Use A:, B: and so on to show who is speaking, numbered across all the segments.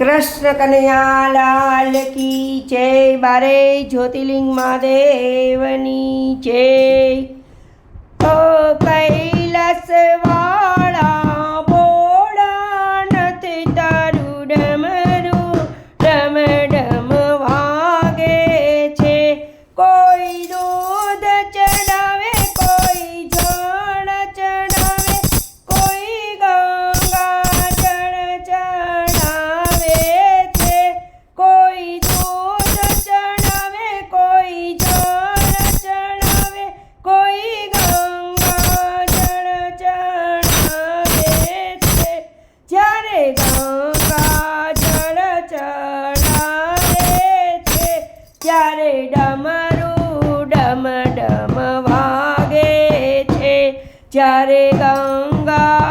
A: કૃષ્ણ કનૈયાલાલ કી જય બારે જ્યોતિર્લિંગ મહાદેવની જય. ઓ કૈલાસવા ਚਾਰੇ ਗੰਗਾ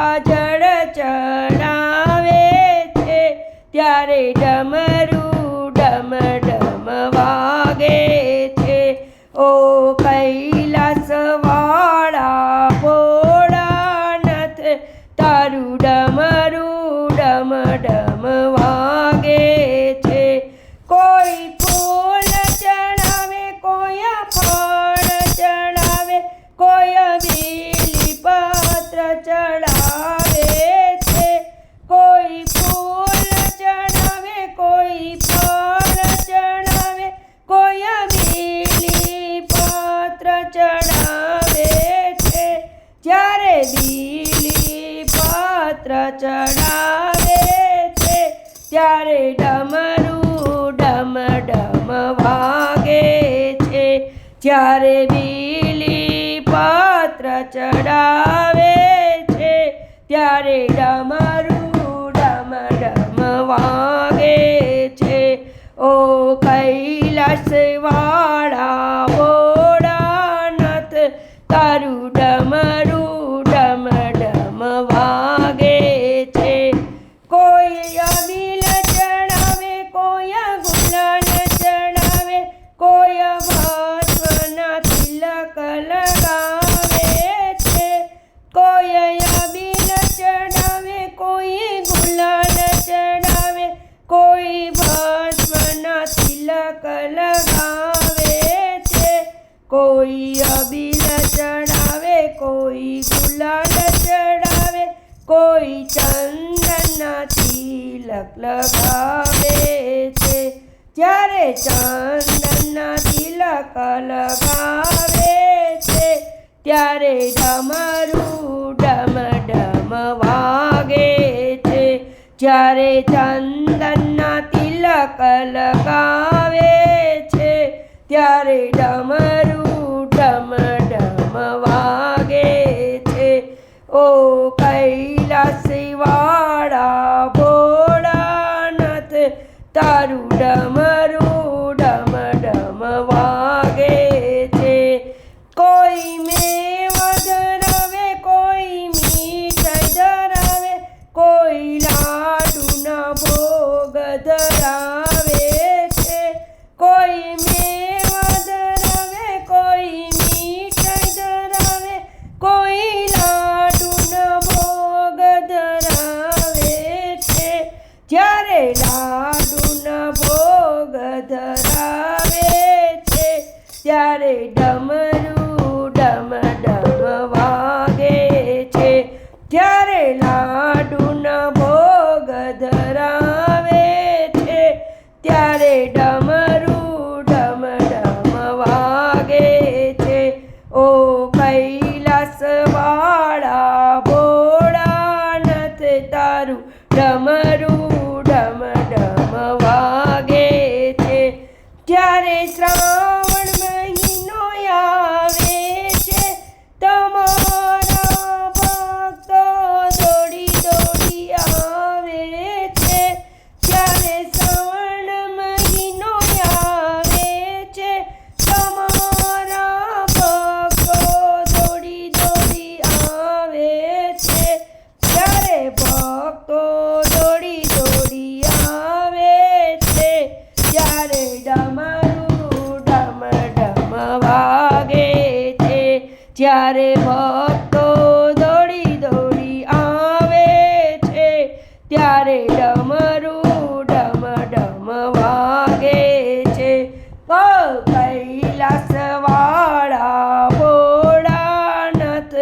A: ચડાવે છે, ત્યારે ડમરું ડમ ડમ વાગે છે. જ્યારે બીલી પત્ર ચડાવે છે, ત્યારે ડમરું ડમ ડમ વાગે કોઈ અબીલ ચડાવે, કોઈ ગુલાલ ચડાવે, કોઈ ચંદનના તિલક લગાવે છે. જ્યારે ચંદનના તિલક લગાવે છે, ત્યારે ડમરું ડમ ડમ વાગે છે. જ્યારે ચંદનના તિલક લગાવે છે, ત્યારે ડમ ઓ કૈલાસવાળા ભોળાનાથ તારું ડમરું ડમ ડમ વાગે છે. કોઈ મેં ત્યારે ભક્તો દોડી દોડી આવે છે, ત્યારે ડમરું ડમ ડમ વાગે છે. કૈલાસવાળા ભોળાનાથ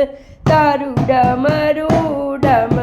A: તારું ડમરું ડમ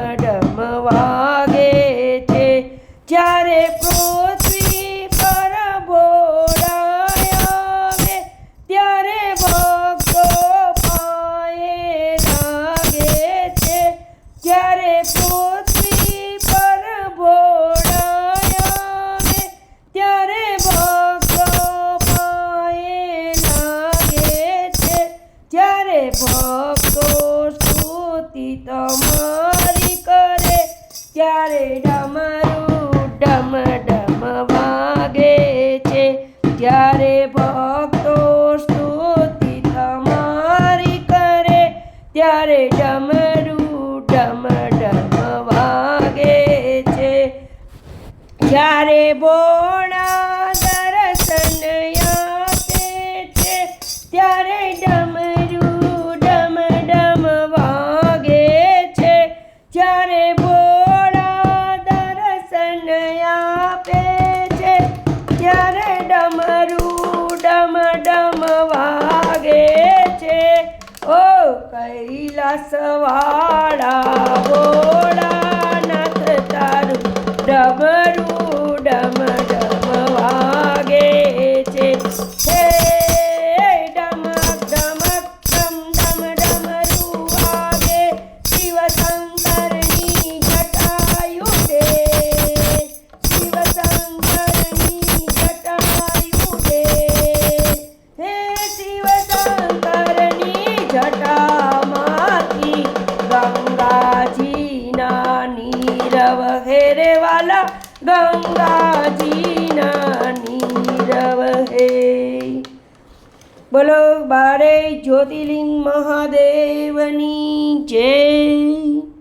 A: ભક્તો સ્તુતિ તમારી કરે, ત્યારે ડમરું ડમ ડમ વાગે છે. જ્યારે ભક્તો સ્તુતિ તમારી કરે, ત્યારે ડમરું ડમ ડમ વાગે છે. જ્યારે બોણા કૈલાસવાળા નીર હેરે વાલા ગંગાજીના નીરવ હે. બોલો બારે જ્યોતિર્લિંગ મહાદેવની જય.